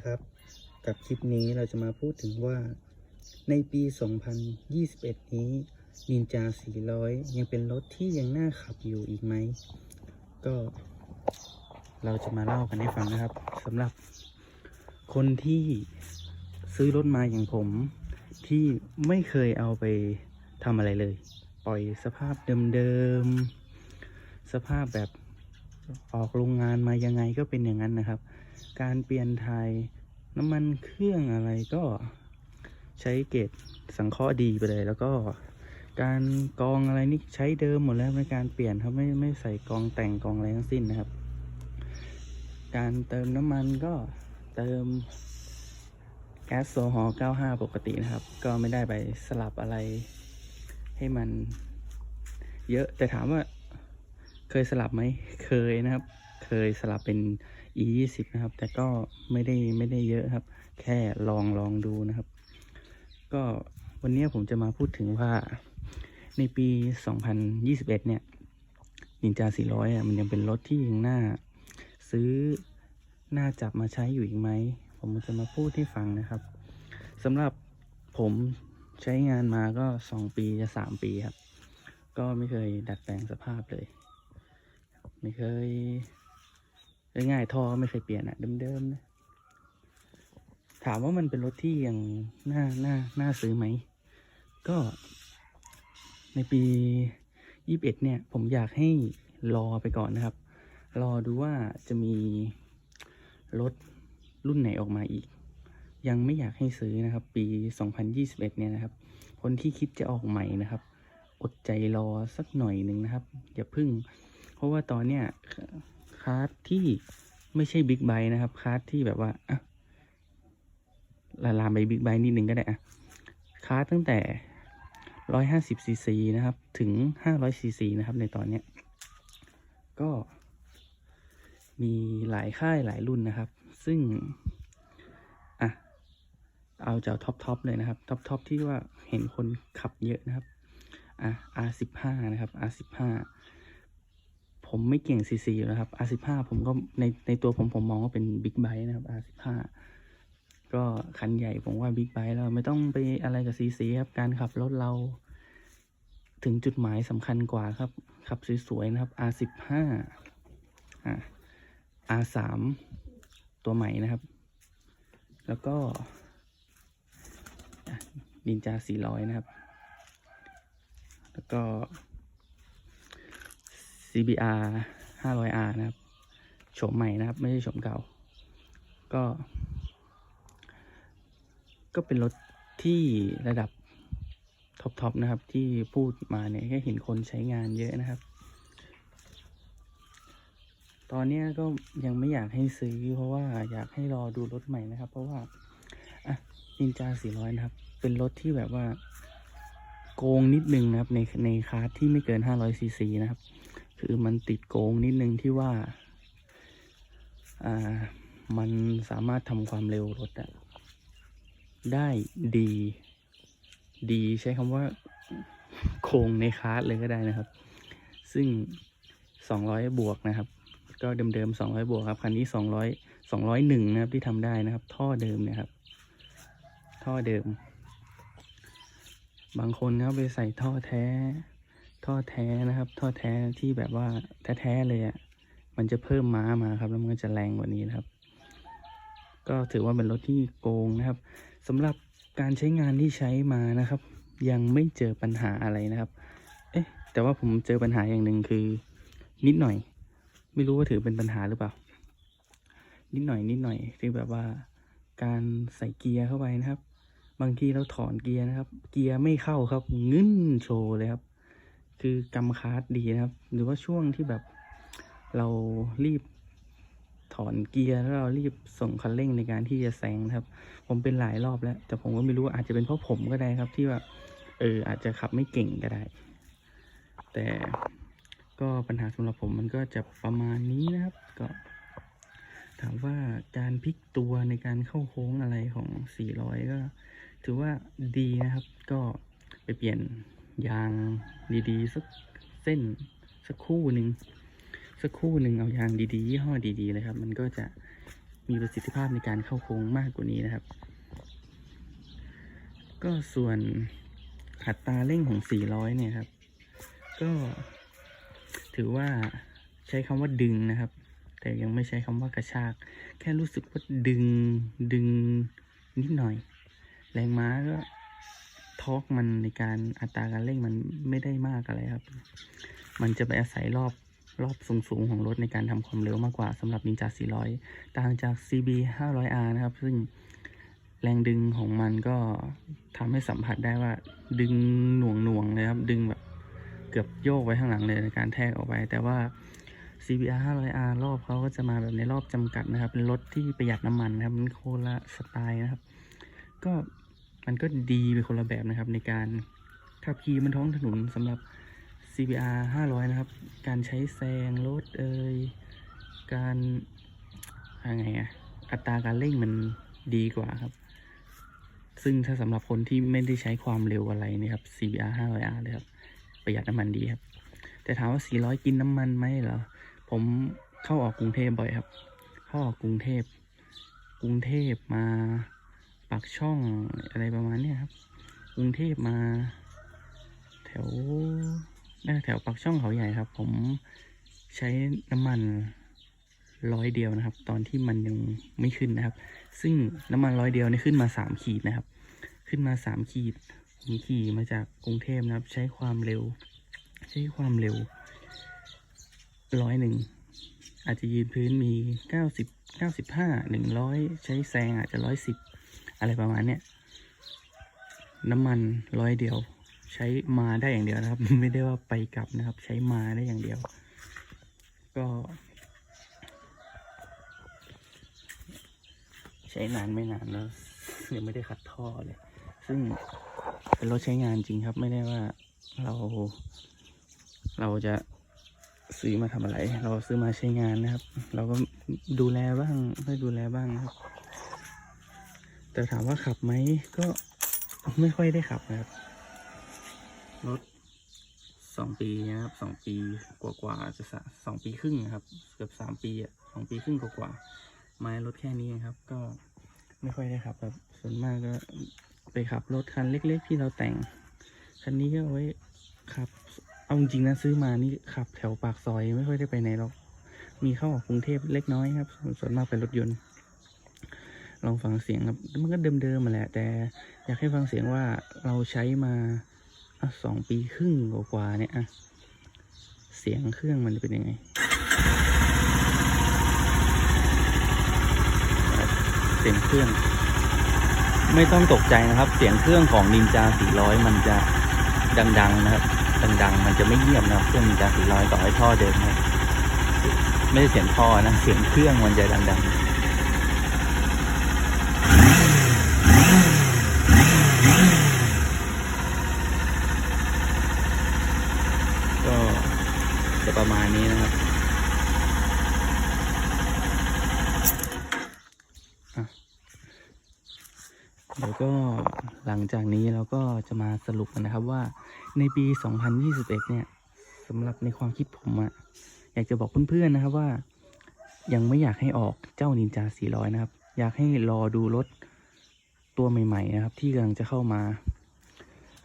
นะครับ กับคลิปนี้เราจะมาพูดถึงว่า ในปี 2021 นี้นินจา 400 ยังเป็นรถที่ยังน่าขับอยู่อีกไหม ก็ เราจะมาเล่ากันให้ฟังนะครับสำหรับคนที่ซื้อรถมาอย่างผมที่ไม่เคยเอาไปทำอะไรเลย ปล่อยสภาพเดิมๆ สภาพแบบ ออกโรงงานมายังไงก็เป็นอย่างนั้นนะครับ การเปลี่ยนไทยน้ำมันเครื่องอะไรก็ใช้เกรดสังเคราะห์ดีไปเลย แล้วก็การกองอะไรนี่ใช้เดิมหมดแล้วในการเปลี่ยนครับไม่ไม่ใส่กองแต่งกองอะไรทั้งสิ้นนะครับ การเติมน้ำมันก็เติมแก๊สโซฮอล์95 ปกตินะครับ ก็ไม่ได้ไปสลับอะไรให้มันเยอะแต่ถามว่า เคยสลับไหมเคยนะครับ เคยสลับเป็น e 2 0นะครับ แต่ก็ไม่ได้ไม่ได้เยอะครับ แค่ลองลองดูนะครับ ก็วันนี้ผมจะมาพูดถึงว่าในปี 2021 เนี่ยนินจา 400อะมันยังเป็นรถที่ยังน่าซื้อน่าจับมาใช้อยู่อีกไหม ผมจะมาพูดให้ฟังนะครับสำหรับผมใช้งานมาก็ 2 ปีจะ 3 ปีครับ ก็ไม่เคยดัดแปลงสภาพเลย ไม่เคยง่ายๆท่อไม่เคยเปลี่ยนอะเดิมๆนะถามว่ามันเป็นรถที่ยังน่าน่าน่าซื้อไหม ก็ในปียี่สิบเอ็ดเนี่ย ผมอยากให้รอไปก่อนนะครับ รอดูว่าจะมีรถรุ่นไหนออกมาอีก ยังไม่อยากให้ซื้อนะครับ ปี 2021 เนี่ยนะครับ คนที่คิดจะออกใหม่นะครับ อดใจรอสักหน่อยหนึ่งนะครับ อย่าพึ่ง เพราะว่าตอนเนี้ยคาร์ทที่ไม่ใช่บิ๊กไบค์นะครับคาร์ทที่แบบว่าอะละลามไปบิ๊กไบค์นิดนึงก็ได้อะคาร์ทตั้งแต่150ซีซีนะครับ ถึง500ซีซีนะครับ ในตอนเนี้ยก็มีหลายค่ายหลายรุ่นนะครับ ซึ่งอะเอาจากท็อปทอปเลยนะครับท็อปทอปที่ว่าเห็นคนขับเยอะนะครับอะ R15 นะครับ R15 ผมไม่เก่ง CC อยู่แล้วครับ R15 ผมก็ในในตัวผมผมมองว่าเป็นบิ๊กไบค์นะครับ R15 ก็คันใหญ่ผมว่าบิ๊กไบค์เราไม่ต้องไปอะไรกับ CC ครับ การขับรถเรา ถึงจุดหมายสำคัญกว่าครับ ขับสวยๆนะครับ R15 อะ R3 ตัวใหม่นะครับ แล้วก็นินจา400 นะครับ แล้วก็ CBR 500R นะครับ โฉมใหม่นะครับ ไม่ใช่โฉมเก่า ก็ ก็เป็นรถที่ระดับท็อปๆนะครับ ที่พูดมาเนี่ยแค่เห็นคนใช้งานเยอะนะครับ ตอนนี้ก็ยังไม่อยากให้ซื้อ เพราะว่าอยากให้รอดูรถใหม่นะครับ เพราะว่าอะนินจา 400 นะครับ เป็นรถที่แบบว่าโกงนิดนึงนะครับในในคาร์ทที่ไม่เกิน 500ซีซีนะครับ คือมันติดโกงนิดนึงที่ว่า อ่า มันสามารถทำความเร็วรถอะได้ดี ดีใช้คำว่าโกงในคาร์ทเลยก็ได้นะครับ ซึ่ง 200 บวกนะครับ ก็เดิมๆ200 บวกครับ คันนี้ 200 201 นะครับที่ทำได้นะครับ ท่อเดิมนี่ยครับ ท่อเดิม บางคนครับไปใส่ท่อแท้ ท่อแท้นะครับ ท่อแท้ที่แบบว่าแท้ๆเลยอะ่ะมันจะเพิ่มม้ามาครับ แล้วมันก็จะแรงกว่านี้นะครับ ก็ถือว่าเป็นรถที่โกงนะครับสำหรับการใช้งานที่ใช้มานะครับ ยังไม่เจอปัญหาอะไรนะครับ เอ๊ะ แต่ว่าผมเจอปัญหาอย่างหนึ่งคือ นิดหน่อย ไม่รู้ว่าถือเป็นปัญหาหรือเปล่า นิดหน่อย นิดหน่อยคือแบบว่า การใส่เกียร์เข้าไปนะครับ บางทีเราถอนเกียร์นะครับ เกียร์ไม่เข้าครับ งึ้นโชว์เลยครับ คือกำคาร์ดดีนะครับ หรือว่าช่วงที่แบบเรารีบถอนเกียร์แล้วเรารีบส่งคันเร่งในการที่จะแซงนะครับ ผมเป็นหลายรอบแล้ว แต่ผมก็ไม่รู้อาจจะเป็นเพราะผมก็ได้ครับ ที่ว่าเอออาจจะขับไม่เก่งก็ได้ แต่ก็ปัญหาสำหรับผมมันก็จะประมาณนี้นะครับ ก็ ถามว่าการพลิกตัวในการเข้าโค้งอะไรของ 400 ก็ ถือว่าดีนะครับ ก็ไปเปลี่ยน ยางดีๆ สักเส้นสักคู่หนึ่งสักคู่หนึ่งเอายางดีๆยี่ห้อดีๆเลยครับ มันก็จะมีประสิทธิภาพในการเข้าโค้งมากกว่านี้นะครับ ก็ส่วนอัตราเร่งของ 400 เนี่ยครับ ก็ถือว่าใช้คำว่าดึงนะครับ แต่ยังไม่ใช้คำว่ากระชาก แค่รู้สึกว่าดึงดึงนิดหน่อย แรงม้าก็ ทอร์กมันในการอัตราการเร่งมันไม่ได้มากอะไรครับ มันจะไปอาศัยรอบรอบสูงๆ ของรถในการทำความเร็วมากกว่าสำหรับนินจา 400 ต่างจาก CB 500R นะครับ ซึ่งแรงดึงของมันก็ทำให้สัมผัสได้ว่า ดึงหน่วงหน่วงๆเลยครับ ดึงแบบเกือบโยกไว้ข้างหลังเลยในการแทกออกไป แต่ว่า CBR 500R รอบเขาก็จะมาแบบในรอบจำกัดนะครับ เป็นรถที่ประหยัดน้ำมันนะครับมันโคละสไตล์นะครับ ก็ มันก็ดีไปคนละแบบนะครับในการขับขี่บนท้องถนนสำหรับ CBR 500 นะครับ การใช้แซงรถเอ่ยการยังไงอะอัตราการเร่งมันดีกว่าครับ ซึ่งถ้าสำหรับคนที่ไม่ได้ใช้ความเร็วอะไรนะครับ CBR 500R เลยครับ ประหยัดน้ำมันดีครับ แต่ถามว่า 400 กินน้ำมันไหมเหรอ ผมเข้าออกกรุงเทพบ่อยครับ เข้าออกกรุงเทพ กรุงเทพมา ปากช่องอะไรประมาณนี้ครับกรุงเทพมา แถวน่าแถวปากช่องเขาใหญ่ครับ ผมใช้น้ำมันร้อยเดียวนะครับ ตอนที่มันยังไม่ขึ้นนะครับ ซึ่งน้ำมันร้อยเดียวนี่ขึ้นมาสามขีดนะครับ ขึ้นมาสามขีดผมขี่มาจากกรุงเทพนะครับ ใช้ความเร็ว ใช้ความเร็วร้อยหนึ่งอาจจะยืนพื้นมีเก้าสิบเก้าสิบห้าหนึ่งร้อยใช้แซงอาจจะร้อยสิบ อะไรประมาณเนี้ยน้ำมันร้อยเดียว ใช้มาได้อย่างเดียวนะครับ ไม่ได้ว่าไปกลับนะครับ ใช้มาได้อย่างเดียว ก็ ใช้นานไม่นานแล้วยังไม่ได้ขัดท่อเลย ซึ่งเป็นรถใช้งานจริงครับ ไม่ได้ว่าเราเราจะซื้อมาทำอะไร เราซื้อมาใช้งานนะครับ เราก็ดูแลบ้างไม่ดูแลบ้างครับ แต่ถามว่าขับไหมก็ไม่ค่อยได้ขับนะครับ รถสองปีนะครับสองปีกว่าๆจะสสองปีครึ่งนะครับ เกือบสามปีอะสองปีครึ่งกว่าๆไม้รถแค่นี้ครับ ก็ไม่ค่อยได้ขับแบบส่วนมากก็ไปขับรถคันเล็ก ๆ ที่เราแต่ง คันนี้ก็ไว้ขับ เอาจริงๆนะซื้อมานี่ขับแถวปากซอยไม่ค่อยได้ไปไหนหรอก มีเข้าออกกรุงเทพเล็กน้อยครับ ส่วนมากเป็นรถยนต์ ลองฟังเสียงครับ มันก็เดิมๆมาแหละ แต่อยากให้ฟังเสียงว่าเราใช้มาสองปีครึ่งกว่าๆเนี่ยอะเสียงเครื่องมันเป็นยังไง เสียงเครื่อง ไม่ต้องตกใจนะครับ เสียงเครื่องของนินจา 400 มันจะดังๆนะครับ ดังๆ มันจะไม่เงียบนะครับ เครื่องนินจา 400 ต่อให้ท่อเดิมนะไม่ใช่เสียงท่อนะ เสียงเครื่องมันจะดังๆ ก็จะประมาณนี้นะครับอะเดี๋ยวก็หลั งจากนี้เราก็จะมาสรุปกันนะครับว่าในปี 2021 เนี่ยสำหรับในความคิดผมอะอยากจะบอกเพื่อนๆนะครับว่า ยังไม่อยากให้ออกเจ้านินจา 400 นะครับ อยากให้รอดูรถตัวใหม่ ๆ นะครับ ที่กำลังจะเข้ามา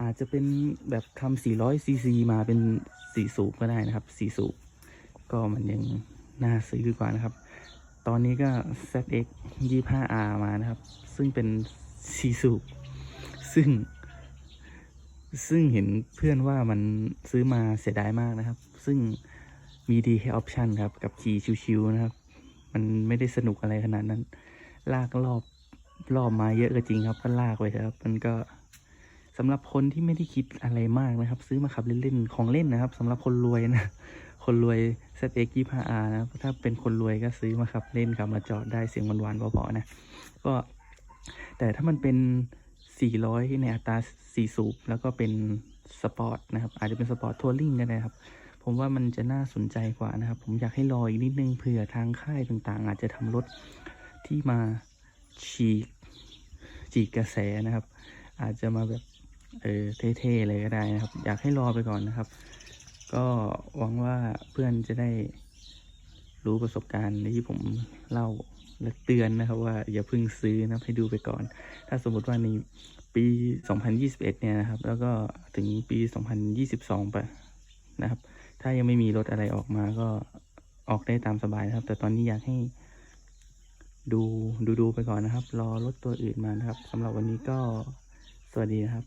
อาจจะเป็นแบบทำ400ซีซีมาเป็นสี่สูบก็ได้นะครับสี่สูบก็มันยังน่าซื้อกว่านะครับ ตอนนี้ก็ ZX 25R มานะครับ ซึ่งเป็นสี่สูบ ซึ่ง ซึ่งเห็นเพื่อนว่ามันซื้อมาเสียดายมากนะครับ ซึ่งมีดีแค่ออปชันครับ กับขี่ชิวๆนะครับ มันไม่ได้สนุกอะไรขนาดนั้น ลากรอบรอบมาเยอะก็จริงครับ ก็ลากไปครับ มันก็สำหรับคนที่ไม่ได้คิดอะไรมากนะครับ ซื้อมาขับเล่นๆของเล่นนะครับสำหรับคนรวยนะคนรวย ZX 25R นะครับถ้าเป็นคนรวยก็ซื้อมาขับเล่นขับมาจอดได้เสียงหวานๆเพอๆนะ ก็แต่ถ้ามันเป็น 400 ในอัตรา 4 สูบ แล้วก็เป็นสปอร์ตนะครับ อาจจะเป็นสปอร์ตทัวริงก็ได้ครับ ผมว่ามันจะน่าสนใจกว่านะครับ ผมอยากให้รออีกนิดนึงเผื่อทางค่ายต่างๆ อาจจะทำรถที่มาฉีกฉีกกระแสนะครับ อาจจะมาแบบเออเท่ๆเลยก็ได้นะครับ อยากให้รอไปก่อนนะครับ ก็หวังว่าเพื่อนจะได้รู้ประสบการณ์ที่ผมเล่า และเตือนนะครับว่าอย่าเพิ่งซื้อนะครับให้ดูไปก่อน ถ้าสมมติว่าในปี 2021 เนี่ยนะครับ แล้วก็ถึงปี 2022 ไปนะครับ ถ้ายังไม่มีรถอะไรออกมาก็ออกได้ตามสบายนะครับ แต่ตอนนี้อยากให้ดูดูดูไปก่อนนะครับ รอรถตัวอื่นมานะครับสำหรับวันนี้ก็สวัสดีนะครับ